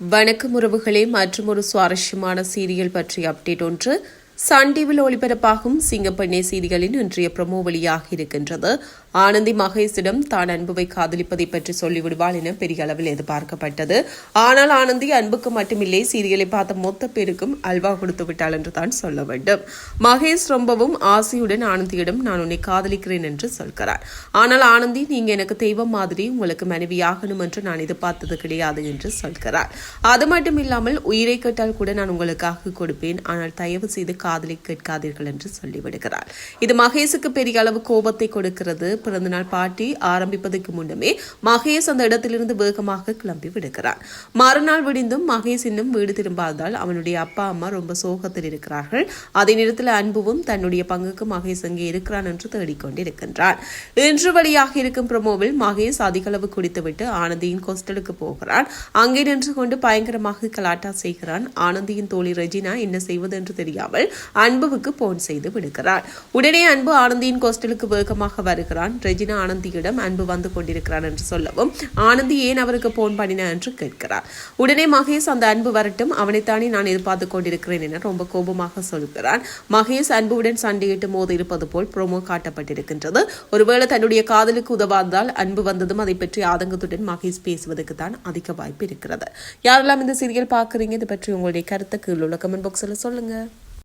வணக்கம் உறவுகளே. மற்றும் ஒரு சுவாரஸ்யமான சீரியல் பற்றிய அப்டேட் ஒன்று. சன் டிவியில் ஒளிபரப்பாகும் சிங்கப்பெண்ணே செய்திகளின் இன்றைய பிரமோ வழியாக இருக்கின்றது. ஆனந்தி மகேஷிடம் தான் அன்புவை காதலிப்பதை பற்றி சொல்லிவிடுவாள் என பெரிய அளவில் எதிர்பார்க்கப்பட்டது. ஆனால் ஆனந்தி அன்புக்கு மட்டுமில்லை சீரியலை பார்த்த மொத்த பேருக்கும் அல்வா கொடுத்து விட்டாள் என்று தான் சொல்ல வேண்டும். மகேஷ் ரொம்பவும் ஆசையுடன் ஆனந்தியிடம் நான் உன்னை காதலிக்கிறேன் என்று சொல்கிறார். ஆனால் ஆனந்தி நீங்க எனக்கு தெய்வம் மாதிரி உங்களுக்கு மனைவியாகணும் என்று நான் எதிர்பார்த்தது கிடையாது என்று சொல்கிறார். அது மட்டும் இல்லாமல் உயிரை கேட்டால் கூட நான் உங்களுக்காக கொடுப்பேன். ஆனால் தயவு செய்து காதலை கேட்காதீர்கள் என்று சொல்லிவிடுகிறார். இது மகேஷுக்கு பெரிய அளவு கோபத்தை கொடுக்கிறது. பிறந்தநாள் பார்ட்டி ஆரம்பிப்பதற்கு முன்னமே மகேஷ் அந்த இடத்திலிருந்து வேகமாக கிளம்பி விடுகிறார். மறுநாள் விடிந்தும் மகேஷ் இன்னும் வீடு திரும்பாததால் அவனுடைய அப்பா அம்மா ரொம்ப சோகத்தில் இருக்கிறார்கள். அதே நேரத்தில் அன்புவும் தன்னுடைய பங்குக்கு மகேஷ் அங்கே இருக்கிறான் என்று தேடிக்கொண்டிருக்கின்றான் இன்று வழியாக இருக்கும் பிரமோவில் மகேஷ் அதிகளவு குடித்துவிட்டு ஆனந்தியின் ஹோஸ்டலுக்கு போகிறான். அங்கே நின்று கொண்டு பயங்கரமாக கலாட்டா செய்கிறான். ஆனந்தியின் தோழி ரெஜினா என்ன செய்வது என்று தெரியாமல் அன்புவுக்கு போன் செய்து விடுகிறார். உடனே அன்பு ஆனந்தியின் கோஸ்டலுக்கு வேகமாக வருகிறான். ரெஜினா ஆனந்தியிடம் அன்பு வந்து கொண்டிருக்கிறான் என்று சொல்லவும் ஆனந்தி ஏன் அவருக்கு போன் பண்ணின? என்று கேட்கிறார். உடனே மகேஷ் அந்த அன்பு வரட்டும் அவனைத்தானே நான் எதிர்பார்த்து கொண்டிருக்கிறேன் என ரொம்ப கோபமாக சொல்கிறான். மகேஷ் அன்புடன் சண்டையிட்டு மோத இருப்பது போல் ப்ரோமோ காட்டப்பட்டிருக்கின்றது. ஒருவேளை தன்னுடைய காதலுக்கு உதவாததால் அன்பு வந்ததும் அதை பற்றி ஆதங்கத்துடன் மகேஷ் பேசுவதற்கு தான் அதிக வாய்ப்பு இருக்கிறது. யாரெல்லாம் இந்த சீரியல் பார்க்குறீங்க இது பற்றி உங்களுடைய கருத்தை கீழே உள்ள கமெண்ட் பாக்ஸில் சொல்லுங்க.